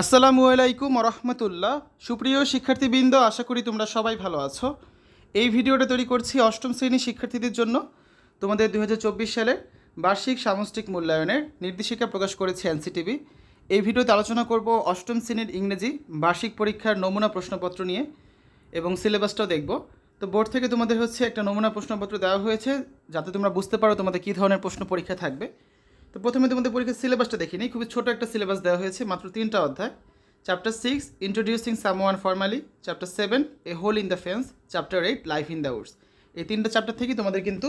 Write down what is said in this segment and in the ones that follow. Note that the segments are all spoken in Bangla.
আসসালামু আলাইকুম রহমতুল্লাহ সুপ্রিয় শিক্ষার্থীবৃন্দ, আশা করি তোমরা সবাই ভালো আছো। এই ভিডিওটা তৈরি করছি অষ্টম শ্রেণির শিক্ষার্থীদের জন্য। তোমাদের দু হাজার চব্বিশ সালের বার্ষিক সামষ্টিক মূল্যায়নের নির্দেশিকা প্রকাশ করেছে এনসিটিভি। এই ভিডিওতে আলোচনা করব অষ্টম শ্রেণির ইংরেজি বার্ষিক পরীক্ষার নমুনা প্রশ্নপত্র নিয়ে এবং সিলেবাসটাও দেখব। তো বোর্ড থেকে তোমাদের হচ্ছে একটা নমুনা প্রশ্নপত্র দেওয়া হয়েছে, যাতে তোমরা বুঝতে পারো তোমাদের কী ধরনের প্রশ্ন পরীক্ষা থাকবে। তো প্রথমে তোমাদের পরীক্ষার সিলেবাসটা দেখি নিই। খুবই ছোট একটা সিলেবাস দেওয়া হয়েছে, মাত্র তিনটা অধ্যায়। Chapter six introducing someone formally chapter seven a hole in the fence chapter eight life in the woods এই তিনটা চ্যাপ্টার থেকেই তোমাদের কিন্তু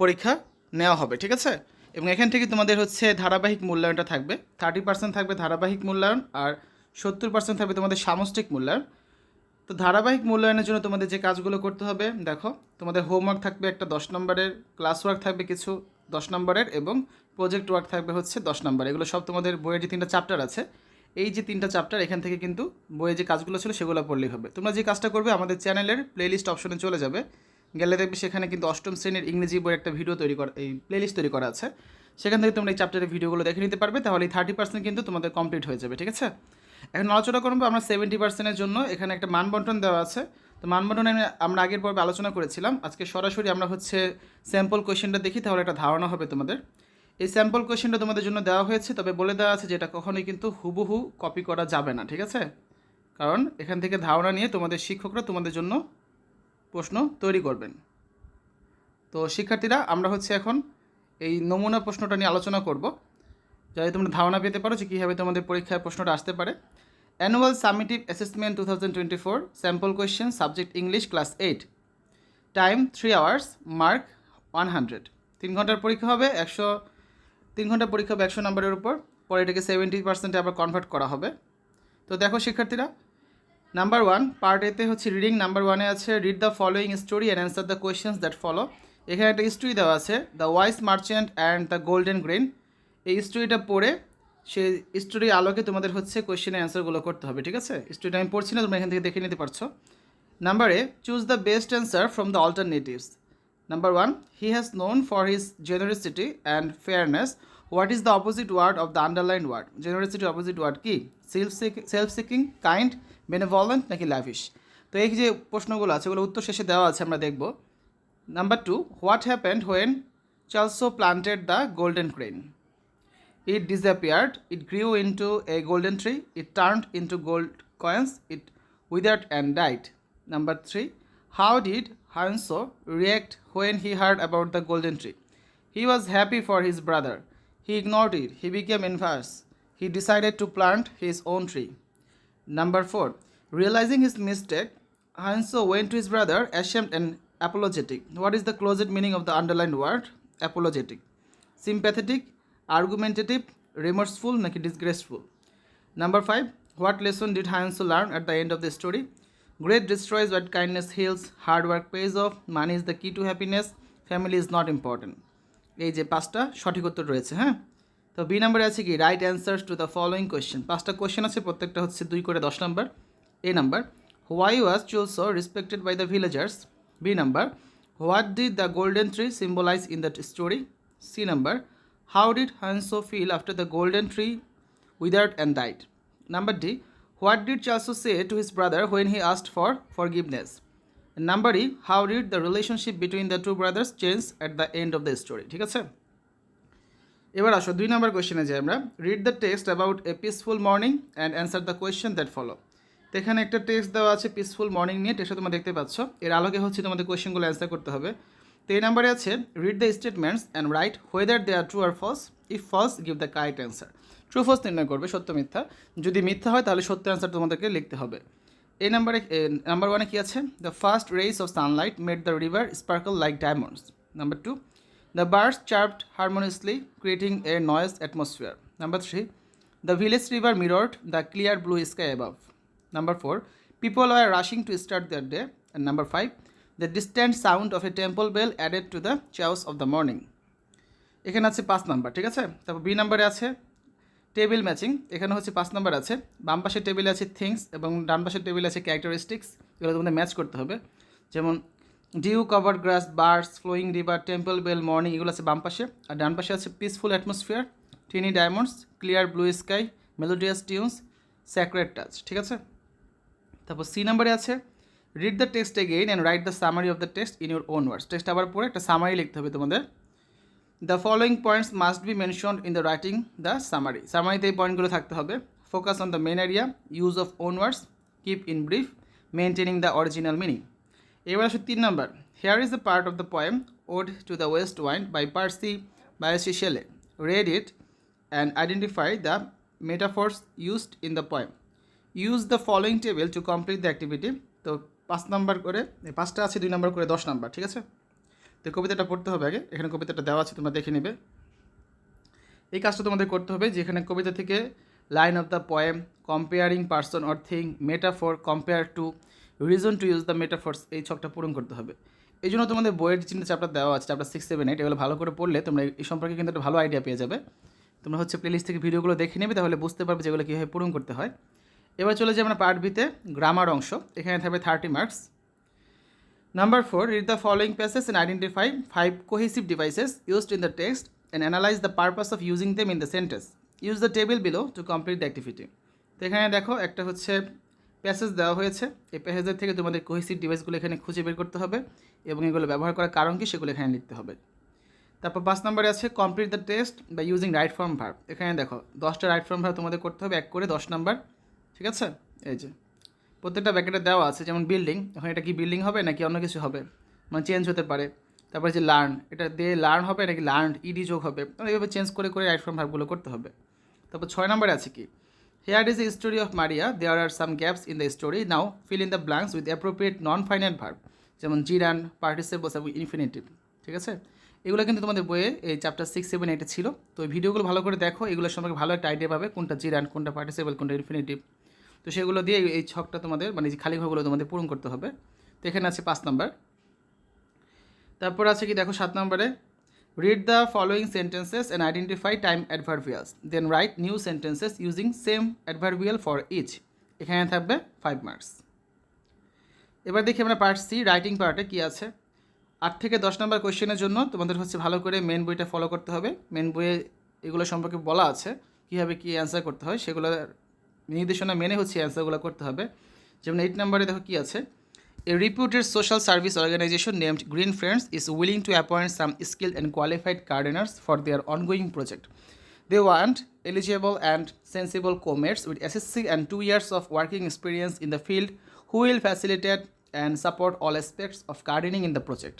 পরীক্ষা নেওয়া হবে, ঠিক আছে? এবং এখান থেকে তোমাদের হচ্ছে ধারাবাহিক মূল্যায়নটা থাকবে। থার্টি পার্সেন্ট থাকবে ধারাবাহিক মূল্যায়ন আর সত্তর পার্সেন্ট থাকবে তোমাদের সামষ্টিক মূল্যায়ন। তো ধারাবাহিক মূল্যায়নের জন্য তোমাদের যে কাজগুলো করতে হবে, দেখো, তোমাদের হোমওয়ার্ক থাকবে একটা দশ নম্বরের ক্লাস ওয়ার্ক থাকবে কিছু দশ নম্বরের এবং প্রজেক্ট ওয়ার্ক থাকবে হচ্ছে দশ নম্বর। এগুলো সব তোমাদের বইয়ের যে তিনটা চ্যাপ্টার আছে, এই যে তিনটা চ্যাপ্টার এখান থেকে কিন্তু বইয়ে যে কাজগুলো ছিল সেগুলো পড়লেই হবে। তোমরা যে কাজটা করবে, আমাদের চ্যানেলের প্লেলিস্ট অপশনে চলে যাবে। গেলে দেখবে সেখানে কিন্তু অষ্টম শ্রেণির ইংরেজি বইয়ের একটা ভিডিও তৈরি করা, এই প্লেলিস্ট তৈরি করা আছে। সেখান থেকে তোমরা এই চ্যাপ্টারের ভিডিওগুলো দেখে নিতে পারবে, তাহলে এই থার্টি পার্সেন্ট কিন্তু তোমাদের কমপ্লিট হয়ে যাবে, ঠিক আছে? এখন আলোচনা করব আমরা সেভেন্টি পার্সেন্টের জন্য। এখানে একটা মান বন্টন দেওয়া আছে। তো মান বন্টন আমরা আগের পর্বে আলোচনা করেছিলাম। আজকে সরাসরি আমরা হচ্ছে স্যাম্পল কোয়েশ্চেনটা দেখি, তাহলে একটা ধারণা হবে তোমাদের। এই স্যাম্পল কোয়েশ্চেনটা তোমাদের জন্য দেওয়া হয়েছে, তবে বলে দেওয়া আছে যেটা কখনোই কিন্তু হুবহু কপি করা যাবে না, ঠিক আছে? কারণ এখান থেকে ধারণা নিয়ে তোমাদের শিক্ষকরা তোমাদের জন্য প্রশ্ন তৈরি করবেন। তো শিক্ষার্থীরা, আমরা হচ্ছে এখন এই নমুনা প্রশ্নটা নিয়ে আলোচনা করব। যাতে তোমরা ধারণা পেতে পারো যে কীভাবে তোমাদের পরীক্ষায় প্রশ্নটা আসতে পারে। Annual summative assessment two thousand twenty four sample question subject English class eight time three hours mark one hundred তিন ঘণ্টার পরীক্ষা হবে, একশো তিন ঘণ্টা পরীক্ষা হবে একশো নম্বরের উপর, পরে এটাকে সেভেন্টি পার্সেন্টে আবার কনভার্ট করা হবে। তো দেখো শিক্ষার্থীরা নাম্বার ওয়ান পার্ট এতে হচ্ছে রিডিং নাম্বার ওয়ানে আছে read the following story and answer the questions that follow এখানে একটা স্টোরি দেওয়া আছে the wise merchant and the golden grain এই স্টোরিটা পড়ে সেই স্টোরির আলোকে তোমাদের হচ্ছে কোয়েশ্চেনের অ্যান্সারগুলো করতে হবে, ঠিক আছে? স্টোরিটা আমি পড়ছি না, তোমরা এখান থেকে দেখে নিতে পারছ। নাম্বারে choose the best answer from the alternatives Number one, he has known for his generosity and fairness. What is the opposite word of the underlined word? Generosity opposite word কি self self seeking kind benevolent নাকি ল্যাভিশ তো এই যে প্রশ্নগুলো আছে ওগুলো উত্তর শেষে দেওয়া আছে আমরা দেখব number two what happened when Chalso planted the golden grain It disappeared. It grew into a golden tree. It turned into gold coins. It withered and died. Number three. How did Hanso react when he heard about the golden tree? He was happy for his brother. He ignored it. He became envious. He decided to plant his own tree. Number four. Realizing his mistake, Hanso went to his brother ashamed and apologetic. What is the closest meaning of the underlined word? Apologetic. Sympathetic, argumentative, remorseful, নাকি disgraceful. Number five. What lesson did Hanso learn at the end of the story? Great destroys what kindness heals, hard work pays off, money is the key to happiness, family is not important. এই যে পাঁচটা সঠিক উত্তর রয়েছে হ্যাঁ? তো বি নাম্বারে আছে কি? Write answers to the following question পাঁচটা কোয়েশ্চেন আছে প্রত্যেকটা হচ্ছে দুই করে দশ number. A number why was Chulso respected by the villagers B number what did the golden tree symbolize in that story C number how did Hanso feel after the golden tree withered and died. Number D. What did Chalso say to his brother when he asked for? And number E. How did the relationship between the two brothers change at the end of the story? ঠিক আছে এবার আসো, দুই নম্বর কোয়েশ্চেনে যাই আমরা read the text about a peaceful morning and answer the question that follow তো এখানে একটা টেক্সট দেওয়া আছে, পিসফুল মর্নিং নিয়ে, টেক্সটটা তোমরা দেখতে পাচ্ছ এর আলোকে হচ্ছে তোমাদের কোয়েশ্চেনগুলো অ্যান্সার করতে হবে তো এই নাম্বারে আছে, read the statements and write whether they are true or false if false, give the correct answer true false নির্ণয় করবে সত্য মিথ্যা। যদি মিথ্যা হয় তাহলে সত্য অ্যান্সার তোমাদেরকে লিখতে হবে। এই নাম্বারে নাম্বার ওয়ানে কী আছে? The first rays of sunlight made the river sparkle like diamonds number two the birds chirped harmoniously creating a noise atmosphere number three the village river mirrored the clear blue sky above Number four, people were rushing to start their day. And number five, the distant sound of a temple bell added to the chaos of the morning. এখানে আছে পাঁচ নাম্বার ঠিক আছে? তারপর বি নাম্বারে আছে টেবিল ম্যাচিং, এখানে হচ্ছে পাঁচ নাম্বার আছে। বাম পাশের টেবিলে আছে থিংস এবং ডান পাশের টেবিলে আছে ক্যারেক্টারিস্টিক্স, এগুলো তোমাদের ম্যাচ করতে হবে। যেমন dew cover grass birds flowing river, temple bell, morning, এগুলো আছে বাম পাশে। আর ডান পাশে আছে peaceful atmosphere, tiny diamonds, clear blue sky, melodious tunes, sacred touch, ঠিক আছে? তারপর সি নাম্বারে আছে, read the text again and write the summary of the text in your own words. Text আবার পরে একটা সামারি লিখতে হবে তোমাদের। The following points must be mention in the writing the summary সামারিতে এই পয়েন্টগুলো থাকতে হবে। Focus on the main area use of own keep in brief maintaining the original meaning এবার আসে তিন number. Here is the part of the poem ode to the west wind by Percy Bysshe Shelley read it and identify the metaphors used in the poem use the following table to complete the activity তো পাঁচ নাম্বার করে, পাঁচটা আছে, দুই নাম্বার করে, দশ নাম্বার, ঠিক আছে? তো কবিতাটা পড়তে হবে আগে। এখানে কবিতাটা দেওয়া আছে, তোমরা দেখে নেবে। এই কাজটা তোমাদের করতে হবে, যেখানে কবিতা থেকে line of the poem comparing person or thing metaphor compare to reason to use the metaphors এই ছকটা পূরণ করতে হবে। এই জন্য তোমাদের বইয়ের চিন্তা চ্যাপ্টার দেওয়া আছে চ্যাপ্টার সিক্স সেভেন এইট এগুলো ভালো করে পড়লে তোমরা এই সম্পর্কে কিন্তু একটা ভালো আইডিয়া পেয়ে যাবে। তোমরা হচ্ছে প্লেলিস্ট থেকে ভিডিওগুলো দেখে নেবে, তাহলে বুঝতে পারবে যেগুলো কীভাবে পূরণ করতে হয়। এবার চলে যাই আমরা পার্ট বিতে গ্রামার অংশ। এখানে থাকবে thirty marks number four read the following passage and identify five cohesive devices used in the text and analyse the purpose of using them in the sentence use the table below to complete the activity তো এখানে দেখো একটা হচ্ছে প্যাসেজ দেওয়া হয়েছে। এই প্যাসেজের থেকে তোমাদের কোহেসিভ ডিভাইসগুলো এখানে খুঁজে বের করতে হবে এবং এগুলো ব্যবহার করার কারণ কি সেগুলো এখানে লিখতে হবে। তারপর পাঁচ নম্বরে আছে complete the test by using right form verb এখানে দেখো দশটা রাইট ফর্ম ভার্ব তোমাদের করতে হবে, এক করে দশ নাম্বার। ঠিক আছে? এই যে। প্রত্যেকটা ব্যাকেটে দেওয়া আছে, যেমন বিল্ডিং এখন এটা কি বিল্ডিং হবে নাকি অন্য কিছু হবে? মানে চেঞ্জ হতে পারে। তারপরে যে লার্ন এটা দিয়ে লার্ন হবে নাকি লার্ন ইডি যোগ হবে? এইভাবে চেঞ্জ করে করে রাইট ফর্ম ভার্বগুলো করতে হবে। তারপর ছয় নম্বরে আছে কি? Here is the story of Maria there are some gaps in the story now fill in the blanks with appropriate non final verb যেমন জিরান পার্টিসিপলস এবং ইনফিনিটিভ ঠিক আছে? এগুলো কিন্তু তোমাদের বইয়ে এই চ্যাপ্টার সিক্স সেভেন এইটে ছিল। তো ভিডিওগুলো ভালো করে দেখো। এগুলো সম্পর্কে ভালো একটা আইডিয়া পাবে, কোনটা জিরান কোনটা পার্টিসিপল কোনটা ইনফিনিটিভ তো সেগুলো দিয়ে এই ছকটা তোমাদের মানে যে খালি ঘরগুলো তোমাদের পূরণ করতে হবে। তো এখানে আছে পাঁচ নাম্বার। তারপর আছে কি দেখো সাত নম্বরে read the following sentences and identify time adverbials then write new sentences using same adverbial for each এখানে থাকবে ফাইভ মার্কস এবার দেখি আমরা পার্ট সি রাইটিং পার্টে কী আছে। আট থেকে দশ নম্বর কোয়েশ্চেনের জন্য তোমাদের হচ্ছে ভালো করে মেন বইটা ফলো করতে হবে। মেন বইয়ে এগুলো সম্পর্কে বলা আছে, কীভাবে কী অ্যান্সার করতে হয় সেগুলো নির্দেশনা মেনে হচ্ছে অ্যান্সারগুলো করতে হবে। যেমন এইট নাম্বারে দেখো কি আছে? A reputed social service organisation named green friends is willing to appoint some skill and qualified gardeners for their ongoing project they want eligible and sensible comets with SSC and two years of working experience in the field who will facilitated and support all aspects of gardening in the project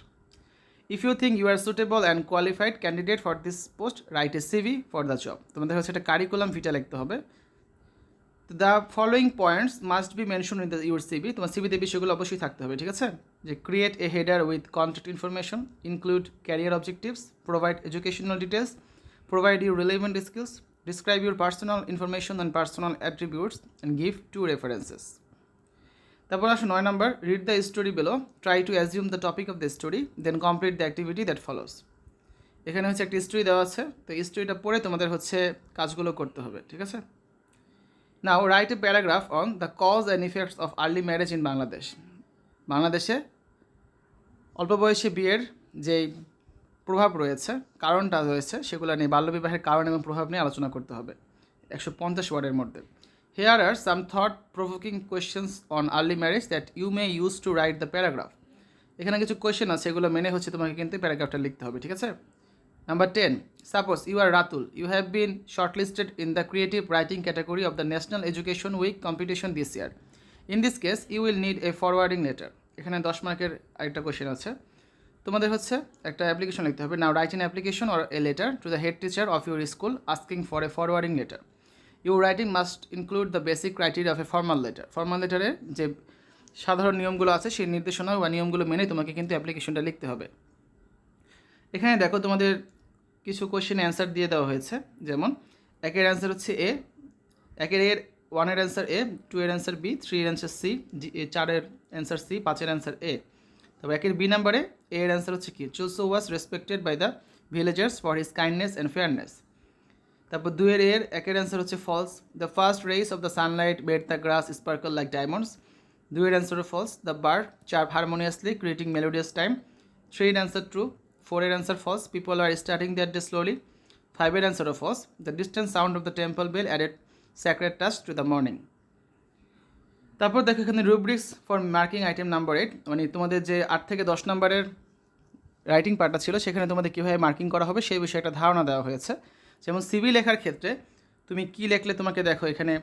if you think you are suitable and qualified candidate for this post write a CV for the job তোমাদের হচ্ছে একটা কারিকুলাম ভিটা লিখতে হবে। The following points must be mention in the your CV তোমার সিবিতে বিষয়গুলো অবশ্যই থাকতে হবে ঠিক আছে? যে create a header with contact information include career objectives provide educational details provide you relevant skills, describe your personal information and personal attributes and give two references তারপর আসো নয় number read the story below try to assume the topic of the story then complete the activity that follows এখানে হচ্ছে একটা স্টোরি দেওয়া আছে তো স্টোরিটা পড়ে তোমাদের হচ্ছে কাজগুলো করতে হবে ঠিক আছে? Now write a paragraph on the cause and effects of early marriage in Bangladesh বাংলাদেশে অল্প বয়সী বিয়ের যেই প্রভাব রয়েছে, কারণটা রয়েছে, সেগুলো নিয়ে বাল্যবিবাহের কারণ এবং প্রভাব নিয়ে আলোচনা করতে হবে। একশো পঞ্চাশ ওয়ার্ডের মধ্যে। Here are some thought provoking questions on early marriage that you may use to write the paragraph এখানে কিছু কোয়েশ্চেন আছে, এগুলো মেনে হচ্ছে তোমাকে কিন্তু প্যারাগ্রাফটা লিখতে হবে, ঠিক আছে? Number ten suppose you are Ratul you have been shortlisted in the creative writing category of the national education week competition this year in this case you will need a forwarding letter এখানে দশ মার্কের আরেকটা কোয়েশ্চেন আছে। তোমাদের হচ্ছে একটা অ্যাপ্লিকেশন লিখতে হবে। Now write an application or a letter to the head teacher of your school asking for a forwarding letter your writing must include the basic criteria of a formal letter formal লেটারের যে সাধারণ নিয়মগুলো আছে, সেই নির্দেশনা বা নিয়মগুলো মেনে তোমাকে কিন্তু অ্যাপ্লিকেশনটা লিখতে হবে। এখানে দেখো তোমাদের কিছু কোয়েশ্চেন অ্যান্সার দিয়ে দেওয়া হয়েছে। যেমন, একের অ্যান্সার হচ্ছে এ একের এর ওয়ানের অ্যান্সার এ টু এর অ্যান্সার বি থ্রি এর অ্যান্সার সি চারের অ্যান্সার সি পাঁচের অ্যান্সার এ তবে একের বি নাম্বারে এ এর অ্যান্সার হচ্ছে কি? চোসো was respected by the villagers for his kindness and fairness তারপর দুয়ের এর, একের অ্যান্সার হচ্ছে false the first rays of the sunlight bade the grass sparkle like diamonds দুয়ের answer false the bird chirr harmoniously creating melodious time three এর অ্যান্সার ট্রু ফোরের answer false people are starting that day slowly ফাইভের answer false the distance sound of the temple bell added sacred touch to the morning তারপর দেখো এখানে rubrics for marking item number eight মানে তোমাদের যে আট থেকে দশ নম্বরের রাইটিং পার্টটা ছিল, সেখানে তোমাদের কীভাবে মার্কিং করা হবে সেই বিষয়ে একটা ধারণা দেওয়া হয়েছে। যেমন সিভি লেখার ক্ষেত্রে তুমি কি লিখলে তোমাকে দেখো এখানে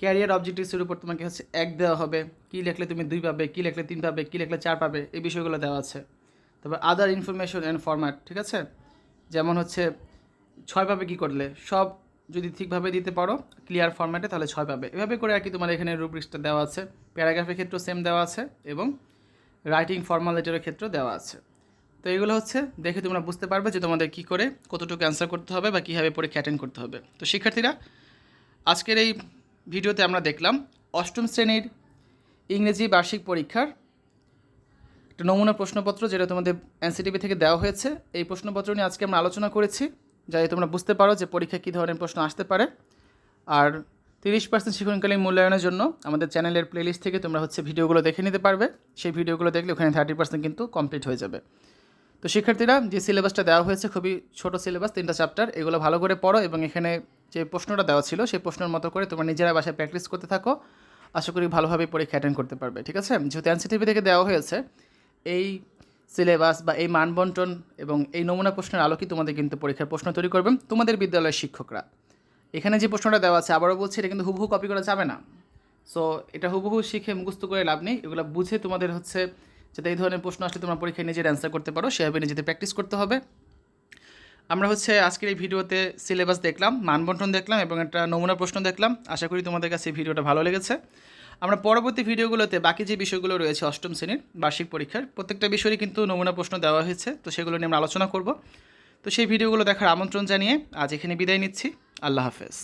ক্যারিয়ার অবজেক্টিভসের উপর তোমাকে হচ্ছে এক দেওয়া হবে। কি লিখলে তুমি দুই পাবে, কি লিখলে তিন পাবে, কি লিখলে চার পাবে, এই বিষয়গুলো দেওয়া আছে। তারপর আদার ইনফরমেশন অ্যান্ড ফরম্যাট ঠিক আছে? যেমন হচ্ছে, ছয় পাবে কি করলে? সব যদি ঠিকভাবে দিতে পারো ক্লিয়ার ফরম্যাটে তাহলে ছয় পাবে। এভাবে করে আর কি তোমার এখানে রুব্রিক্সটা দেওয়া আছে। প্যারাগ্রাফের ক্ষেত্রেও সেম দেওয়া আছে এবং রাইটিং ফর্মাল লেটারের দেওয়া আছে। তো এগুলো হচ্ছে, দেখে তোমরা বুঝতে পারবে যে তোমাদের কী করে, কতটুকু অ্যান্সার করতে হবে বা কীভাবে পরীক্ষা অ্যাটেন্ড করতে হবে। তো শিক্ষার্থীরা, আজকের এই ভিডিওতে আমরা দেখলাম, অষ্টম শ্রেণির ইংরেজি বার্ষিক পরীক্ষার একটা নমুনা প্রশ্নপত্র যেটা তোমাদের এনসিটিভি থেকে দেওয়া হয়েছে। এই প্রশ্নপত্র নিয়ে আজকে আমরা আলোচনা করেছি, যাতে তোমরা বুঝতে পারো যে পরীক্ষায় কী ধরনের প্রশ্ন আসতে পারে। আর তিরিশ পার্সেন্ট শিক্ষণকালীন মূল্যায়নের জন্য আমাদের চ্যানেলের প্লেলিস্ট থেকে তোমরা হচ্ছে ভিডিওগুলো দেখে নিতে পারবে। সেই ভিডিওগুলো দেখলে ওখানে থার্টি পার্সেন্ট কিন্তু কমপ্লিট হয়ে যাবে। তো শিক্ষার্থীরা, যে সিলেবাসটা দেওয়া হয়েছে, খুবই ছোট সিলেবাস তিনটা চ্যাপ্টার এগুলো ভালো করে পড়ো এবং এখানে যে প্রশ্নটা দেওয়া ছিল, সেই প্রশ্নের মতো করে তোমরা নিজেরা বাসায় প্র্যাকটিস করতে থাকো। আশা করি ভালোভাবে পরীক্ষা অ্যাটেন্ড করতে পারবে, ঠিক আছে? যেহেতু এনসিটিভি থেকে দেওয়া হয়েছে এই সিলেবাস বা এই মানবন্টন এবং এই নমুনা প্রশ্নের আলোকে তোমাদের কিন্তু পরীক্ষার প্রশ্ন তৈরি করবেন তোমাদের বিদ্যালয়ের শিক্ষকরা। এখানে যে প্রশ্নটা দেওয়া আছে, আবারও বলছি, এটা কিন্তু হুবহু কপি করা যাবে না। সো এটা হুবহু শিখে মুখস্থ করে লাভ নেই। এগুলো বুঝে তোমাদের হচ্ছে যাতে এই ধরনের প্রশ্ন আসলে তোমরা পরীক্ষায় নিজের অ্যান্সার করতে পারো, সেভাবে নিজেদের প্র্যাকটিস করতে হবে। আমরা হচ্ছে আজকের এই ভিডিওতে সিলেবাস দেখলাম, মানবন্টন দেখলাম এবং একটা নমুনা প্রশ্ন দেখলাম। আশা করি তোমাদের কাছে এই ভিডিওটা ভালো লেগেছে। আমরা পরবর্তী ভিডিওগুলোতে বাকি যে বিষয়গুলো রয়েছে অষ্টম শ্রেণির বার্ষিক পরীক্ষার, প্রত্যেকটা বিষয়ই কিন্তু নমুনা প্রশ্ন দেওয়া হয়েছে। তো সেগুলো নিয়ে আমরা আলোচনা করব। তো সেই ভিডিওগুলো দেখার আমন্ত্রণ জানিয়ে আজ এখানে বিদায় নিচ্ছি। আল্লাহ হাফেজ।